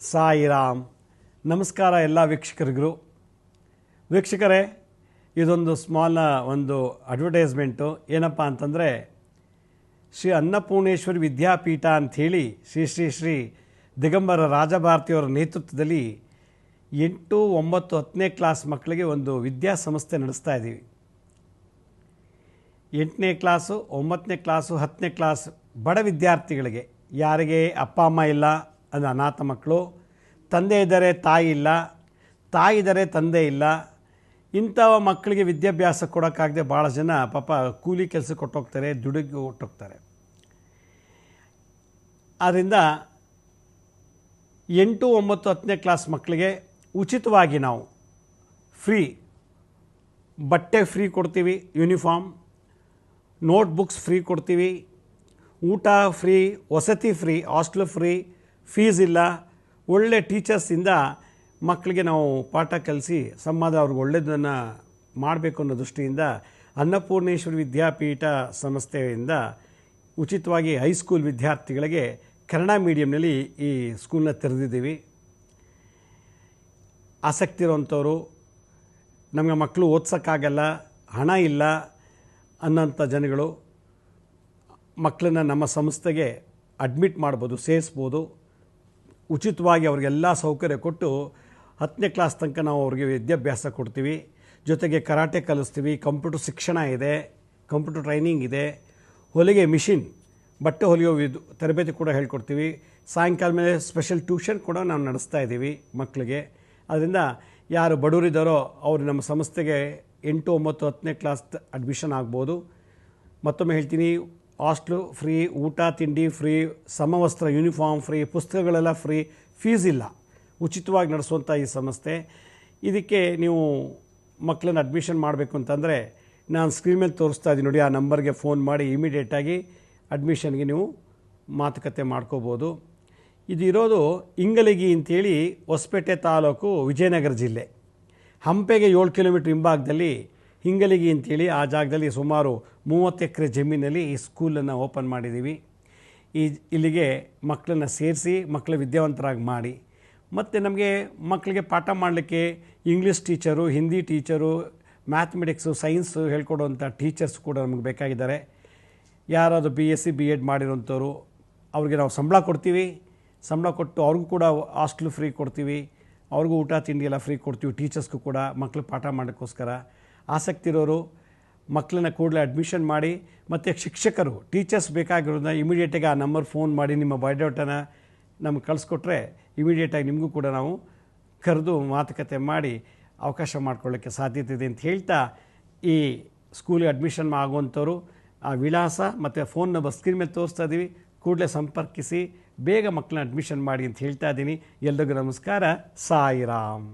ಸಾಯಿರಾಮ್. ನಮಸ್ಕಾರ ಎಲ್ಲ ವೀಕ್ಷಕರಿಗೂ. ವೀಕ್ಷಕರೇ, ಇದೊಂದು ಸ್ಮಾಲ್ನ ಒಂದು ಅಡ್ವರ್ಟೈಸ್ಮೆಂಟು ಏನಪ್ಪ ಅಂತಂದರೆ, ಶ್ರೀ ಅನ್ನಪೂರ್ಣೇಶ್ವರಿ ವಿದ್ಯಾಪೀಠ ಅಂಥೇಳಿ ಶ್ರೀ ಶ್ರೀ ಶ್ರೀ ದಿಗಂಬರ ರಾಜಭಾರತಿಯವರ ನೇತೃತ್ವದಲ್ಲಿ ಎಂಟು ಒಂಬತ್ತು ಹತ್ತನೇ ಕ್ಲಾಸ್ ಮಕ್ಕಳಿಗೆ ಒಂದು ವಿದ್ಯಾಸಂಸ್ಥೆ ನಡೆಸ್ತಾ ಇದ್ದೀವಿ. ಎಂಟನೇ ಕ್ಲಾಸು ಒಂಬತ್ತನೇ ಕ್ಲಾಸು ಹತ್ತನೇ ಕ್ಲಾಸ್ ಬಡ ವಿದ್ಯಾರ್ಥಿಗಳಿಗೆ, ಯಾರಿಗೆ ಅಪ್ಪ, ಅಮ್ಮ ಇಲ್ಲ ಅದು ಅನಾಥ ಮಕ್ಕಳು, ತಂದೆ ಇದ್ದರೆ ತಾಯಿ ಇಲ್ಲ, ತಾಯಿ ಇದ್ದರೆ ತಂದೆ ಇಲ್ಲ ಇಂಥ ಮಕ್ಕಳಿಗೆ ವಿದ್ಯಾಭ್ಯಾಸ ಕೊಡೋಕ್ಕಾಗದೆ ಭಾಳ ಜನ ಪಾಪ ಕೂಲಿ ಕೆಲಸ ಕೊಟ್ಟೋಗ್ತಾರೆ ದುಡಿಗೆ ಕೊಟ್ಟೋಗ್ತಾರೆ. ಆದ್ದರಿಂದ ಎಂಟು ಒಂಬತ್ತು ಹತ್ತನೇ ಕ್ಲಾಸ್ ಮಕ್ಕಳಿಗೆ ಉಚಿತವಾಗಿ ನಾವು ಫ್ರೀ, ಬಟ್ಟೆ ಫ್ರೀ ಕೊಡ್ತೀವಿ, ಯೂನಿಫಾರ್ಮ್, ನೋಟ್ಬುಕ್ಸ್ ಫ್ರೀ ಕೊಡ್ತೀವಿ, ಊಟ ಫ್ರೀ, ವಸತಿ ಫ್ರೀ, ಹಾಸ್ಟೆಲ್ ಫ್ರೀ ಫೀಸ್ ಇಲ್ಲ, ಒಳ್ಳೆ ಟೀಚರ್ಸಿಂದ ಮಕ್ಕಳಿಗೆ ನಾವು ಪಾಠ ಕಲಿಸಿ ಸಮಾಜ ಅವ್ರಿಗೆ ಒಳ್ಳೆಯದನ್ನು ಮಾಡಬೇಕು ಅನ್ನೋ ದೃಷ್ಟಿಯಿಂದ ಅನ್ನಪೂರ್ಣೇಶ್ವರಿ ವಿದ್ಯಾಪೀಠ ಸಂಸ್ಥೆಯಿಂದ ಉಚಿತವಾಗಿ ಹೈಸ್ಕೂಲ್ ವಿದ್ಯಾರ್ಥಿಗಳಿಗೆ ಕನ್ನಡ ಮೀಡಿಯಂನಲ್ಲಿ ಈ ಸ್ಕೂಲನ್ನ ತೆರೆದಿದ್ದೀವಿ. ಆಸಕ್ತಿ ಇರೋವಂಥವ್ರು, ನಮಗೆ ಮಕ್ಕಳು ಓದ್ಸೋಕ್ಕಾಗಲ್ಲ, ಹಣ ಇಲ್ಲ ಅನ್ನೋಂಥ ಜನಗಳು ಮಕ್ಕಳನ್ನ ನಮ್ಮ ಸಂಸ್ಥೆಗೆ ಅಡ್ಮಿಟ್ ಮಾಡ್ಬೋದು, ಸೇರಿಸ್ಬೋದು. ಉಚಿತವಾಗಿ ಅವ್ರಿಗೆಲ್ಲ ಸೌಕರ್ಯ ಕೊಟ್ಟು ಹತ್ತನೇ ಕ್ಲಾಸ್ ತನಕ ನಾವು ಅವ್ರಿಗೆ ವಿದ್ಯಾಭ್ಯಾಸ ಕೊಡ್ತೀವಿ. ಜೊತೆಗೆ ಕರಾಟೆ ಕಲಿಸ್ತೀವಿ. ಕಂಪ್ಯೂಟರ್ ಶಿಕ್ಷಣ ಇದೆ. ಕಂಪ್ಯೂಟರ್ ಟ್ರೈನಿಂಗ್ ಇದೆ. ಹೊಲಿಗೆ ಮಿಷಿನ್, ಬಟ್ಟೆ ಹೊಲಿಯೋ ತರಬೇತಿ ಕೂಡ ಹೇಳ್ಕೊಡ್ತೀವಿ. ಸಾಯಂಕಾಲ ಮೇಲೆ ಸ್ಪೆಷಲ್ ಟ್ಯೂಷನ್ ಕೂಡ ನಾವು ನಡೆಸ್ತಾ ಇದ್ದೀವಿ ಮಕ್ಕಳಿಗೆ ಅದರಿಂದ ಯಾರು ಬಡವರಿದ್ದಾರೋ ಅವರು ನಮ್ಮ ಸಂಸ್ಥೆಗೆ ಎಂಟು, ಒಂಬತ್ತು, ಹತ್ತನೇ ಕ್ಲಾಸ್ ಅಡ್ಮಿಷನ್ ಆಗ್ಬೋದು. ಮತ್ತೊಮ್ಮೆ ಹೇಳ್ತೀನಿ ಹಾಸ್ಟ್ಲು ಫ್ರೀ, ಊಟ, ತಿಂಡಿ ಫ್ರೀ, ಸಮವಸ್ತ್ರ, ಯೂನಿಫಾರ್ಮ್ ಫ್ರೀ, ಪುಸ್ತಕಗಳೆಲ್ಲ ಫ್ರೀ ಫೀಸ್ ಇಲ್ಲ. ಉಚಿತವಾಗಿ ನಡೆಸುವಂಥ ಈ ಸಂಸ್ಥೆ. ಇದಕ್ಕೆ ನೀವು ಮಕ್ಕಳನ್ನ ಅಡ್ಮಿಷನ್ ಮಾಡಬೇಕು ಅಂತಂದರೆ ನಾನು ಸ್ಕ್ರೀನ್ ಮೇಲೆ ತೋರಿಸ್ತಾ ಇದ್ದೀನಿ ನೋಡಿ, ಆ ನಂಬರ್ಗೆ ಫೋನ್ ಮಾಡಿ ಇಮಿಡಿಯೇಟಾಗಿ ಅಡ್ಮಿಷನ್ಗೆ ನೀವು ಮಾತುಕತೆ ಮಾಡ್ಕೋಬೋದು. ಇದು ಇರೋದು ಇಂಗಲಗಿ ಅಂತೇಳಿ ಹೊಸಪೇಟೆ ತಾಲೂಕು ವಿಜಯನಗರ ಜಿಲ್ಲೆ. ಹಂಪೆಗೆ ಏಳು ಕಿಲೋಮೀಟ್ರ್ ಹಿಂಭಾಗದಲ್ಲಿ ಹಿಂಗಲಿಗಿ ಅಂತೇಳಿ ಆ ಜಾಗದಲ್ಲಿ ಸುಮಾರು ಮೂವತ್ತು ಎಕರೆ ಜಮೀನಲ್ಲಿ ಈ ಸ್ಕೂಲನ್ನು ಓಪನ್ ಮಾಡಿದ್ದೀವಿ ಈ ಇಲ್ಲಿಗೆ ಮಕ್ಕಳನ್ನ ಸೇರಿಸಿ ಮಕ್ಕಳ ವಿದ್ಯಾವಂತರಾಗಿ ಮಾಡಿ. ಮತ್ತು ನಮಗೆ ಮಕ್ಕಳಿಗೆ ಪಾಠ ಮಾಡಲಿಕ್ಕೆ English teacher Hindi teacher mathematics science ಹೇಳ್ಕೊಡುವಂಥ teachers ಕೂಡ ನಮಗೆ ಬೇಕಾಗಿದ್ದಾರೆ. ಯಾರಾದರೂ B S C B Ed ಮಾಡಿರೋಂಥವ್ರು, ಅವ್ರಿಗೆ ನಾವು ಸಂಬಳ ಕೊಡ್ತೀವಿ. ಸಂಬಳ ಕೊಟ್ಟು ಅವ್ರಿಗೂ ಕೂಡ ಹಾಸ್ಟ್ಲು ಫ್ರೀ ಕೊಡ್ತೀವಿ. ಅವ್ರಿಗೂ ಊಟ, ತಿಂಡಿ ಎಲ್ಲ ಫ್ರೀ ಕೊಡ್ತೀವಿ ಟೀಚರ್ಸ್ಗೂ ಕೂಡ ಮಕ್ಕಳು ಪಾಠ ಮಾಡೋಕ್ಕೋಸ್ಕರ ಆಸಕ್ತಿ ಇರೋರು ಮಕ್ಕಳನ್ನ ಕೂಡಲೇ ಅಡ್ಮಿಷನ್ ಮಾಡಿ, ಮತ್ತು ಶಿಕ್ಷಕರು ಟೀಚರ್ಸ್ ಬೇಕಾಗಿರೋದನ್ನ ಇಮಿಡಿಯೇಟಾಗಿ ಆ ನಂಬರ್ ಫೋನ್ ಮಾಡಿ, ನಿಮ್ಮ ಬಯೋಡಾಟನ ನಮ್ಗೆ ಕಳಿಸ್ಕೊಟ್ರೆ ಇಮಿಡಿಯೇಟಾಗಿ ನಿಮಗೂ ಕೂಡ ನಾವು ಕರೆದು ಮಾತುಕತೆ ಮಾಡಿ ಅವಕಾಶ ಮಾಡ್ಕೊಳ್ಳೋಕ್ಕೆ ಸಾಧ್ಯತೆ ಇದೆ ಅಂತ ಹೇಳ್ತಾ ಈ ಸ್ಕೂಲಿಗೆ ಅಡ್ಮಿಷನ್ ಆಗುವಂಥವ್ರು ಆ ವಿಳಾಸ ಮತ್ತು ಫೋನ್ ನಂಬರ್ ಸ್ಕ್ರೀನ್ ಮೇಲೆ ತೋರಿಸ್ತಾ ಇದ್ದೀವಿ ಕೂಡಲೇ ಸಂಪರ್ಕಿಸಿ, ಬೇಗ ಮಕ್ಕಳನ್ನ ಅಡ್ಮಿಷನ್ ಮಾಡಿ ಅಂತ ಹೇಳ್ತಾ ಇದ್ದೀನಿ ಎಲ್ಲರಿಗೂ ನಮಸ್ಕಾರ. ಸಾಯಿರಾಮ್.